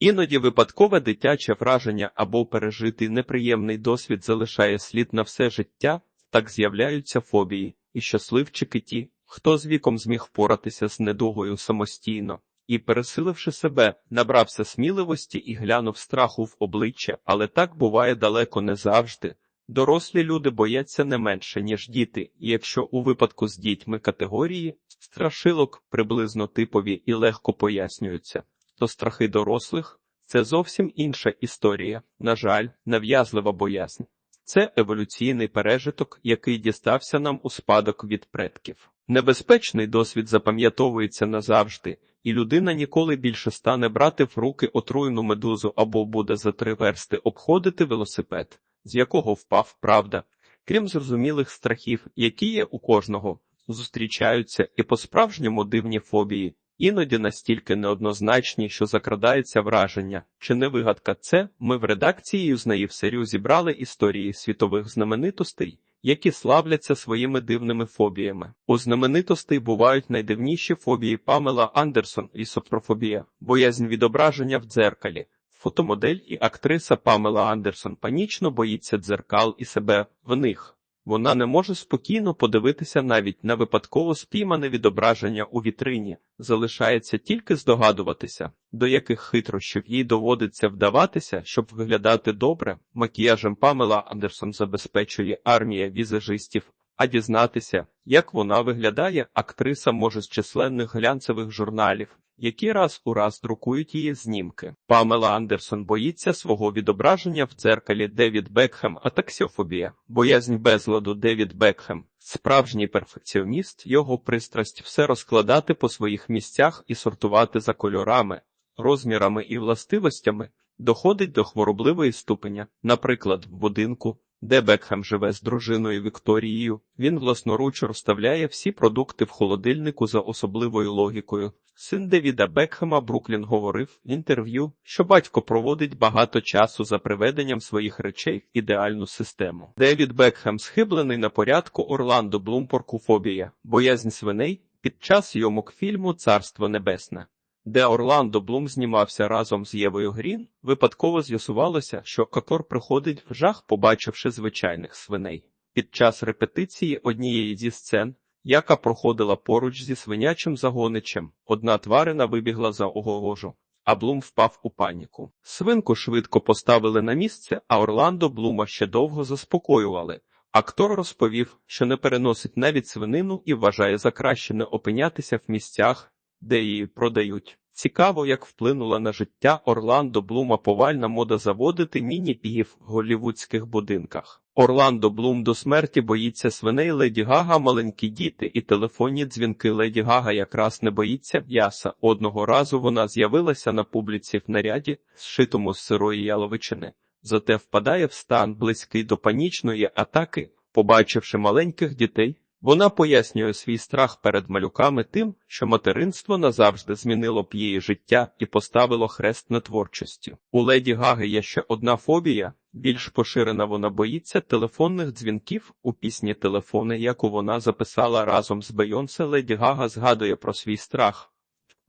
Іноді випадкове дитяче враження або пережитий неприємний досвід залишає слід на все життя, так з'являються фобії, і щасливчики ті, хто з віком зміг впоратися з недугою самостійно. І, пересиливши себе, набрався сміливості і глянув страху в обличчя, але так буває далеко не завжди. Дорослі люди бояться не менше, ніж діти, і якщо у випадку з дітьми категорії страшилок приблизно типові і легко пояснюються, то страхи дорослих це зовсім інша історія. На жаль, нав'язлива боязнь. Це еволюційний пережиток, який дістався нам у спадок від предків. Небезпечний досвід запам'ятовується назавжди, і людина ніколи більше стане брати в руки отруйну медузу або буде за три версти обходити велосипед, з якого впав правда. Крім зрозумілих страхів, які є у кожного, зустрічаються і по-справжньому дивні фобії, іноді настільки неоднозначні, що закрадається враження, чи не вигадка це, ми в редакції «Узнаї серію зібрали історії світових знаменитостей, які славляться своїми дивними фобіями. У знаменитостей бувають найдивніші фобії Памела Андерсон і сопрофобія, боязнь відображення в дзеркалі. Фотомодель і актриса Памела Андерсон панічно боїться дзеркал і себе в них. Вона не може спокійно подивитися навіть на випадково спіймане відображення у вітрині, залишається тільки здогадуватися, до яких хитрощів їй доводиться вдаватися, щоб виглядати добре. Макіяжем Памела Андерсон забезпечує армія візажистів, а дізнатися, як вона виглядає, актриса може з численних глянцевих журналів, які раз у раз друкують її знімки. Памела Андерсон боїться свого відображення в дзеркалі Девід Бекхем, атаксіофобія, боязнь безладу Девід Бекхем. Справжній перфекціоніст, його пристрасть все розкладати по своїх місцях і сортувати за кольорами, розмірами і властивостями, доходить до хворобливої ступеня, наприклад, в будинку. Де Бекхем живе з дружиною Вікторією, він власноруч розставляє всі продукти в холодильнику за особливою логікою. Син Девіда Бекхема Бруклін говорив в інтерв'ю, що батько проводить багато часу за приведенням своїх речей в ідеальну систему. Девід Бекхем схиблений на порядку Орландо Блум поркуфобія, боязнь свиней під час йомок фільму Царство Небесне де Орландо Блум знімався разом з Євою Грін, випадково з'ясувалося, що Кокор приходить в жах, побачивши звичайних свиней. Під час репетиції однієї зі сцен, яка проходила поруч зі свинячим загоничем, одна тварина вибігла за огорожу, а Блум впав у паніку. Свинку швидко поставили на місце, а Орландо Блума ще довго заспокоювали. Актор розповів, що не переносить навіть свинину і вважає за краще не опинятися в місцях, де її продають. Цікаво, як вплинула на життя Орландо Блума повальна мода заводити міні-пігів в голівудських будинках. Орландо Блум до смерті боїться свиней Леді Гага, маленькі діти і телефонні дзвінки Леді Гага якраз не боїться м'яса. Одного разу вона з'явилася на публіці в наряді, зшитому з сирої яловичини, зате впадає в стан близький до панічної атаки, побачивши маленьких дітей. Вона пояснює свій страх перед малюками тим, що материнство назавжди змінило б її життя і поставило хрест на творчості. У леді Гаги є ще одна фобія. Більш поширена вона боїться телефонних дзвінків у пісні телефони, яку вона записала разом з Бейонсе. Леді Гага згадує про свій страх.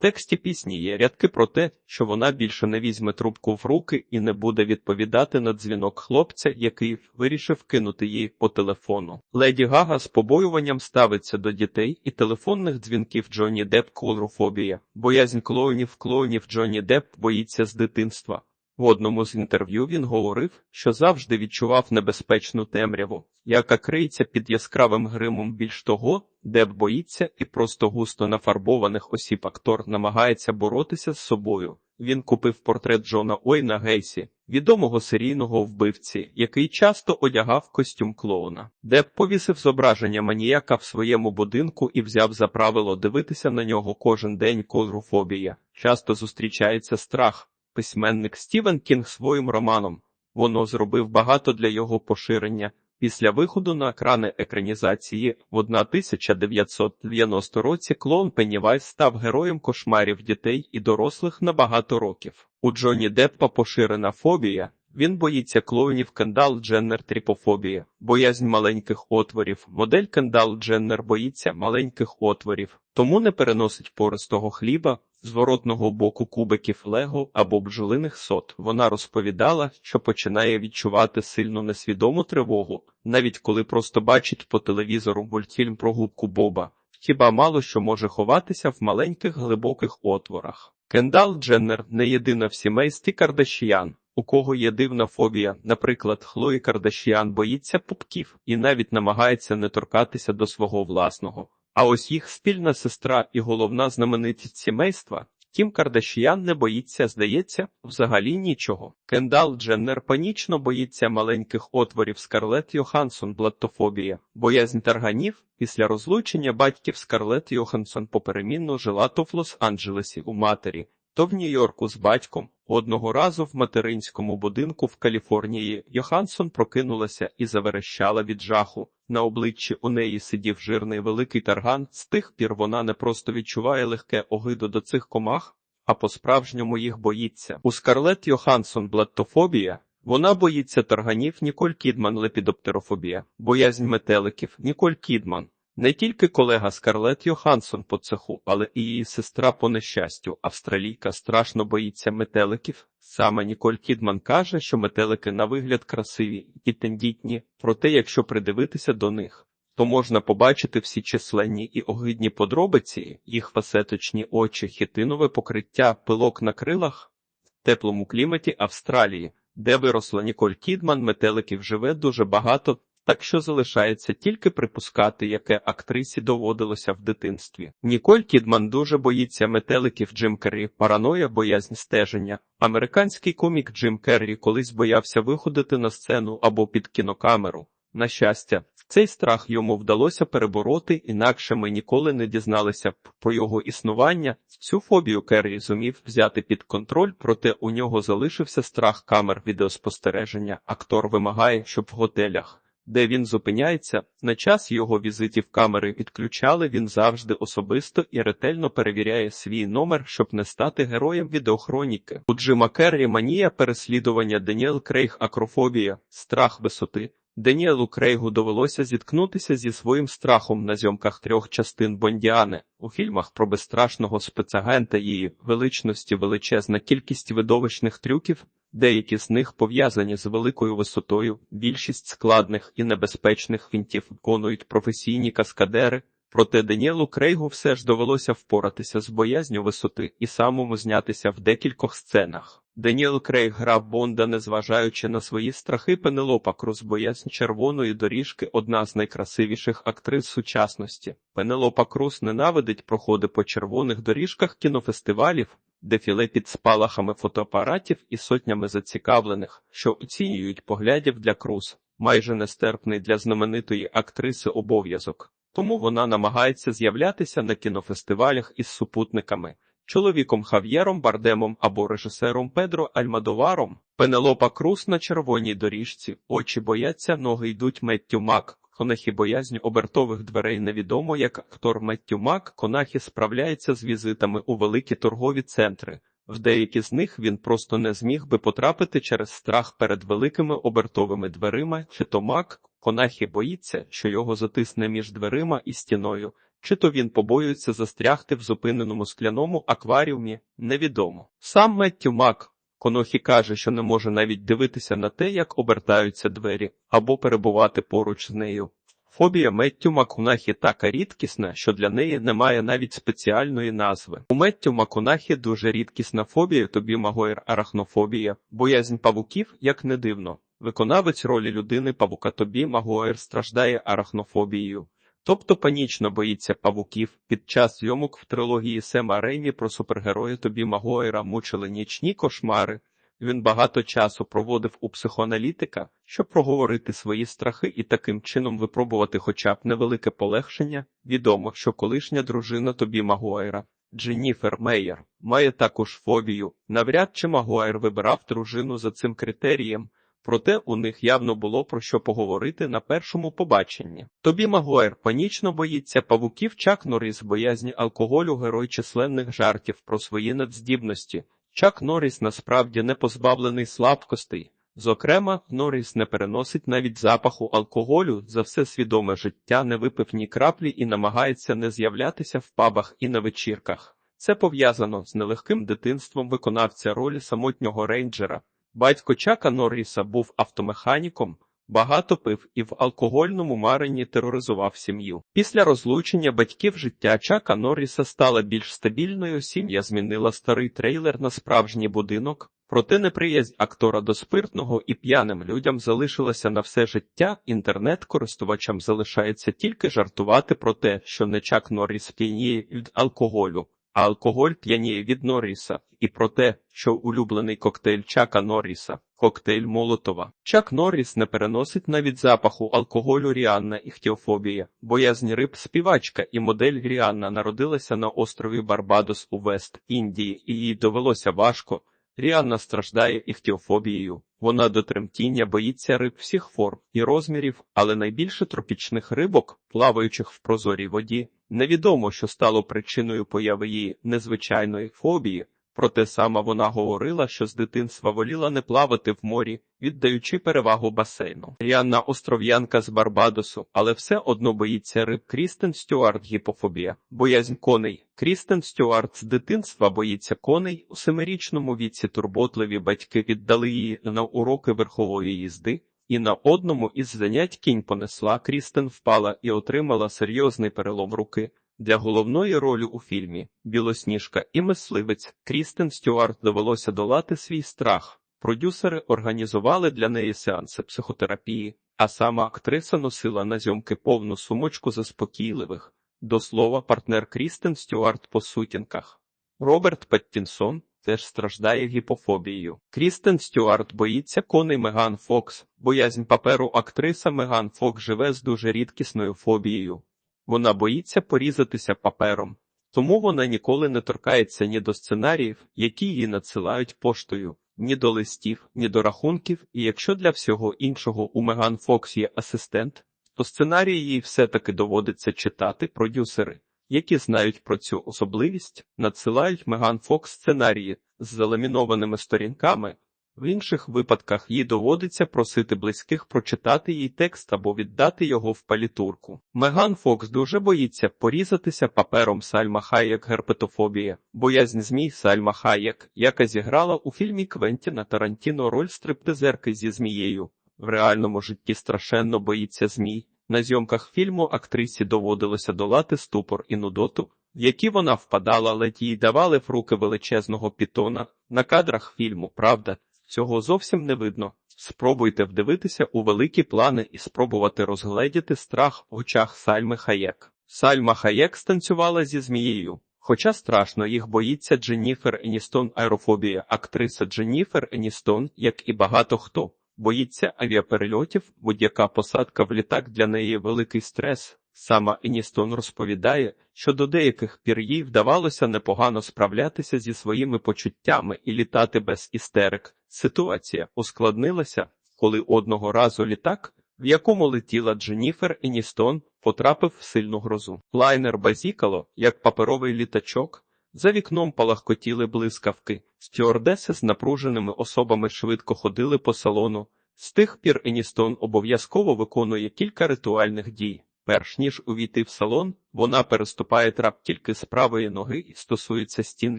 Тексті пісні є рядки про те, що вона більше не візьме трубку в руки і не буде відповідати на дзвінок хлопця, який вирішив кинути їй по телефону. Леді Гага з побоюванням ставиться до дітей і телефонних дзвінків Джонні Депп клоурофобія. Боязнь клоунів клоунів Джонні Депп боїться з дитинства. В одному з інтерв'ю він говорив, що завжди відчував небезпечну темряву, яка криється під яскравим гримом більш того, де боїться, і просто густо нафарбованих осіб актор намагається боротися з собою. Він купив портрет Джона Ойна Гейсі, відомого серійного вбивці, який часто одягав костюм клоуна. Деп повісив зображення маніяка в своєму будинку і взяв за правило дивитися на нього кожен день колруфобія. Часто зустрічається страх письменник Стівен Кінг своїм романом. Воно зробив багато для його поширення. Після виходу на екрани екранізації в 1990 році клоун Пеннівайз став героєм кошмарів дітей і дорослих на багато років. У Джоні Деппа поширена фобія. Він боїться клоунів Кендал Дженнер тріпофобія, боязнь маленьких отворів. Модель Кендал Дженнер боїться маленьких отворів, тому не переносить пористого хліба. Зворотного боку кубиків Лего або бджолиних сот. Вона розповідала, що починає відчувати сильну несвідому тривогу, навіть коли просто бачить по телевізору мультфільм про губку Боба. Хіба мало що може ховатися в маленьких глибоких отворах. Кендал Дженнер не єдина в сімействі Кардашіян, у кого є дивна фобія. Наприклад, Хлої Кардашіян боїться пупків і навіть намагається не торкатися до свого власного. А ось їх спільна сестра і головна знаменитість сімейства. Кім Кардашіян не боїться, здається, взагалі нічого. Кендал Дженнер панічно боїться маленьких отворів Скарлет Йоханссон блаттофобія, боязнь тарганів. Після розлучення батьків Скарлет Йоханссон поперемінно жила то в Лос-Анджелесі у матері, то в Нью-Йорку з батьком. Одного разу в материнському будинку в Каліфорнії Йоханссон прокинулася і заверещала від жаху. На обличчі у неї сидів жирний великий тарган. З тих пір вона не просто відчуває легке огиду до цих комах, а по-справжньому їх боїться. У Скарлет Йоханссон блаттофобія. Вона боїться тарганів Ніколь Кідман лепідоптерофобія, боязнь метеликів Ніколь Кідман. Не тільки колега Скарлет Йоханссон по цеху, але і її сестра по нещастю, австралійка страшно боїться метеликів. Саме Ніколь Кідман каже, що метелики на вигляд красиві і тендітні, проте якщо придивитися до них, то можна побачити всі численні і огидні подробиці, їх фасеточні очі, хітинове покриття, пилок на крилах в теплому кліматі Австралії, де виросла Ніколь Кідман, метеликів живе дуже багато. Так що залишається тільки припускати, яке актрисі доводилося в дитинстві. Ніколь Кідман дуже боїться метеликів Джим Керрі, параноя, боязнь стеження. Американський комік Джим Керрі колись боявся виходити на сцену або під кінокамеру. На щастя, цей страх йому вдалося перебороти, інакше ми ніколи не дізналися б про його існування. Цю фобію Керрі зумів взяти під контроль, проте у нього залишився страх камер відеоспостереження. Актор вимагає, щоб в готелях де він зупиняється, на час його візитів камери відключали, він завжди особисто і ретельно перевіряє свій номер, щоб не стати героєм відеохроніки. У Джима Керрі манія переслідування Деніел Крейг акрофобія, страх висоти. Деніелу Крейгу довелося зіткнутися зі своїм страхом на зйомках трьох частин Бондіани. У фільмах про безстрашного спецагента її величності величезна кількість видовищних трюків, Деякі з них пов'язані з великою висотою, більшість складних і небезпечних фінтів виконують професійні каскадери, проте Деніелу Крейгу все ж довелося впоратися з боязню висоти і самому знятися в декількох сценах. Деніел Крейг грав Бонда, незважаючи на свої страхи Пенелопа Круз боязнь червоної доріжки одна з найкрасивіших актрис сучасності. Пенелопа Круз ненавидить проходи по червоних доріжках кінофестивалів, дефіле під спалахами фотоапаратів і сотнями зацікавлених, що оцінюють поглядів для Круз, майже нестерпний для знаменитої актриси обов'язок. Тому вона намагається з'являтися на кінофестивалях із супутниками. Чоловіком Хав'єром Бардемом або режисером Педро Альмадоваром Пенелопа Круз на червоній доріжці, очі бояться, ноги йдуть Меттю Мак. Конахі боязнь обертових дверей невідомо, як актор Меттю Мак Конахі справляється з візитами у великі торгові центри. В деякі з них він просто не зміг би потрапити через страх перед великими обертовими дверима, чи то Мак Конахі боїться, що його затисне між дверима і стіною, чи то він побоюється застрягти в зупиненому скляному акваріумі, невідомо. Сам Меттю Мак Конохі каже, що не може навіть дивитися на те, як обертаються двері, або перебувати поруч з нею. Фобія Меттю Макунахі така рідкісна, що для неї немає навіть спеціальної назви. У Меттю Макунахі дуже рідкісна фобія, тобі Магоїр арахнофобія, боязнь павуків, як не дивно. Виконавець ролі людини павука тобі Магоїр страждає арахнофобією. Тобто панічно боїться павуків. Під час зйомок в трилогії Сема Реймі про супергероя Тобі Магуайра мучили нічні кошмари. Він багато часу проводив у психоаналітика, щоб проговорити свої страхи і таким чином випробувати хоча б невелике полегшення. Відомо, що колишня дружина Тобі Магуайра, Дженніфер Мейер, має також фобію. Навряд чи Магуайр вибирав дружину за цим критерієм. Проте у них явно було про що поговорити на першому побаченні. Тобі Магуайр панічно боїться павуків Чак Норріс боязні алкоголю, герой численних жартів про свої надздібності. Чак Норріс насправді не позбавлений слабкостей. Зокрема, Норріс не переносить навіть запаху алкоголю за все свідоме життя, не випив ні краплі і намагається не з'являтися в пабах і на вечірках. Це пов'язано з нелегким дитинством виконавця ролі самотнього рейнджера. Батько Чака Норріса був автомеханіком, багато пив і в алкогольному маренні тероризував сім'ю. Після розлучення батьків життя Чака Норріса стала більш стабільною. Сім'я змінила старий трейлер на справжній будинок. Проте неприязнь актора до спиртного і п'яним людям залишилася на все життя. Інтернет-користувачам залишається тільки жартувати про те, що не Чак Норріс п'яніє від алкоголю, а алкоголь п'яніє від Норріса, і про те, що улюблений коктейль Чака Норріса – коктейль Молотова. Чак Норріс не переносить навіть запаху алкоголю Ріанна іхтіофобія. Боязнь риб співачка і модель Ріанна народилася на острові Барбадос у Вест-Індії, і їй довелося важко. Ріанна страждає іхтіофобією. Вона до тремтіння боїться риб всіх форм і розмірів, але найбільше тропічних рибок, плаваючих в прозорій воді. Невідомо, що стало причиною появи її незвичайної фобії. Проте сама вона говорила, що з дитинства воліла не плавати в морі, віддаючи перевагу басейну. Ріанна остров'янка з Барбадосу, але все одно боїться риб Крістен Стюарт гіпофобія, боязнь коней. Крістен Стюарт з дитинства боїться коней. У семирічному віці турботливі батьки віддали її на уроки верхової їзди. І на одному із занять кінь понесла Крістен впала і отримала серйозний перелом руки. Для головної ролі у фільмі Білосніжка і мисливець Крістен Стюарт довелося долати свій страх. Продюсери організували для неї сеанси психотерапії, а сама актриса носила на зйомки повну сумочку заспокійливих. До слова, партнер Крістен Стюарт по сутінках. Роберт Петтінсон теж страждає гіпофобією. Крістен Стюарт боїться коней Меган Фокс. Боязнь паперу актриса Меган Фокс живе з дуже рідкісною фобією. Вона боїться порізатися папером, тому вона ніколи не торкається ні до сценаріїв, які її надсилають поштою, ні до листів, ні до рахунків, і якщо для всього іншого у Меган Фокс є асистент, то сценарії їй все-таки доводиться читати продюсери, які знають про цю особливість, надсилають Меган Фокс сценарії з заламінованими сторінками. В інших випадках їй доводиться просити близьких прочитати їй текст або віддати його в палітурку. Меган Фокс дуже боїться порізатися папером Сальма Хаєк герпетофобія, боязнь змій Сальма Хаєк, яка зіграла у фільмі Квентіна Тарантіно роль стриптизерки зі змією. В реальному житті страшенно боїться змій. На зйомках фільму актрисі доводилося долати ступор і нудоту, в які вона впадала, ледь їй давали в руки величезного пітона. На кадрах фільму, правда, Цього зовсім не видно. Спробуйте вдивитися у великі плани і спробувати розгледіти страх в очах Сальми Хаєк. Сальма Хаєк станцювала зі змією. Хоча страшно їх боїться Дженніфер Еністон аерофобія. Актриса Дженніфер Еністон, як і багато хто, боїться авіаперельотів, будь-яка посадка в літак для неї великий стрес. Сама Еністон розповідає, що до деяких пір їй вдавалося непогано справлятися зі своїми почуттями і літати без істерик. Ситуація ускладнилася, коли одного разу літак, в якому летіла Дженніфер Еністон, потрапив в сильну грозу. Лайнер базікало, як паперовий літачок. За вікном палахкотіли блискавки. Стюардеси з напруженими особами швидко ходили по салону. З тих пір Еністон обов'язково виконує кілька ритуальних дій. Перш ніж увійти в салон, вона переступає трап тільки з правої ноги і стосується стін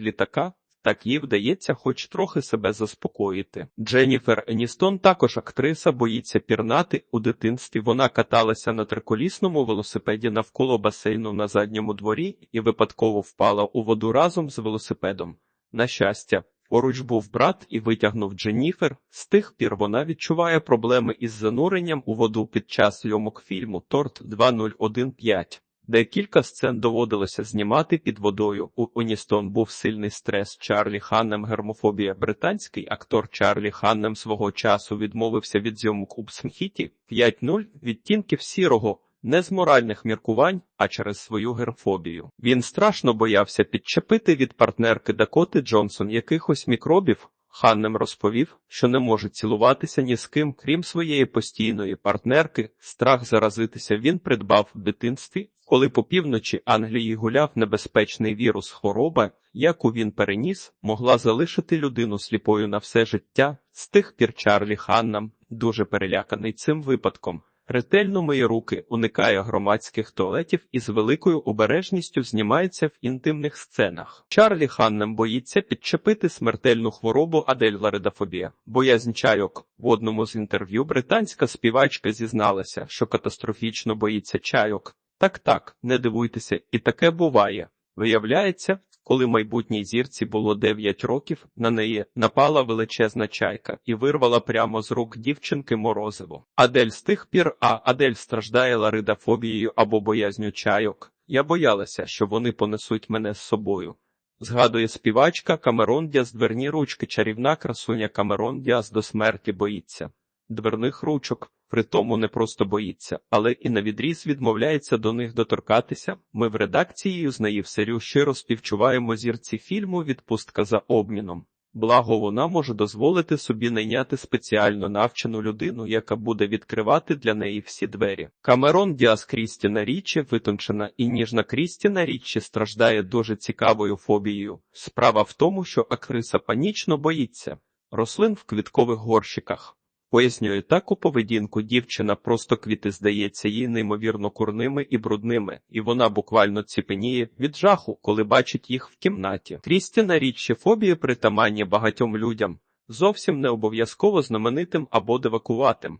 літака. Так їй вдається хоч трохи себе заспокоїти. Дженніфер Еністон також актриса боїться пірнати. У дитинстві вона каталася на триколісному велосипеді навколо басейну на задньому дворі і випадково впала у воду разом з велосипедом. На щастя, поруч був брат і витягнув Дженніфер. З тих пір вона відчуває проблеми із зануренням у воду під час зйомок фільму Торт 2015 де кілька сцен доводилося знімати під водою. У Оністон був сильний стрес Чарлі Ханнем гермофобія. Британський актор Чарлі Ханнем свого часу відмовився від зйомок у Псмхіті 5-0 відтінків сірого. Не з моральних міркувань, а через свою герфобію. Він страшно боявся підчепити від партнерки Дакоти Джонсон якихось мікробів. Ханнем розповів, що не може цілуватися ні з ким, крім своєї постійної партнерки. Страх заразитися він придбав в дитинстві, коли по півночі Англії гуляв небезпечний вірус хвороба, яку він переніс, могла залишити людину сліпою на все життя. З тих пір Чарлі Ханнам, дуже переляканий цим випадком, Ретельно миє руки, уникає громадських туалетів і з великою обережністю знімається в інтимних сценах. Чарлі Ханнем боїться підчепити смертельну хворобу Адель Ларидафобія. Боязнь чайок. В одному з інтерв'ю британська співачка зізналася, що катастрофічно боїться чайок. Так, так, не дивуйтеся, і таке буває. Виявляється, коли майбутній зірці було 9 років, на неї напала величезна чайка і вирвала прямо з рук дівчинки морозиво. Адель з тих пір, а Адель страждає ларидафобією або боязню чайок. Я боялася, що вони понесуть мене з собою. Згадує співачка Камерон Діас дверні ручки, чарівна красуня Камерон Діас до смерті боїться. Дверних ручок, притому не просто боїться, але і навідріз відмовляється до них доторкатися. Ми в редакції з неї всерю щиро співчуваємо зірці фільму Відпустка за обміном. Благо вона може дозволити собі найняти спеціально навчену людину, яка буде відкривати для неї всі двері. Камерон Діас Крістіна Річі витончена і ніжна Крістіна Річі страждає дуже цікавою фобією. Справа в тому, що актриса панічно боїться рослин в квіткових горщиках. Пояснює таку поведінку дівчина просто квіти здається їй неймовірно курними і брудними, і вона буквально ціпеніє від жаху, коли бачить їх в кімнаті. Крістіна річчі фобії притаманні багатьом людям, зовсім не обов'язково знаменитим або девакуватим.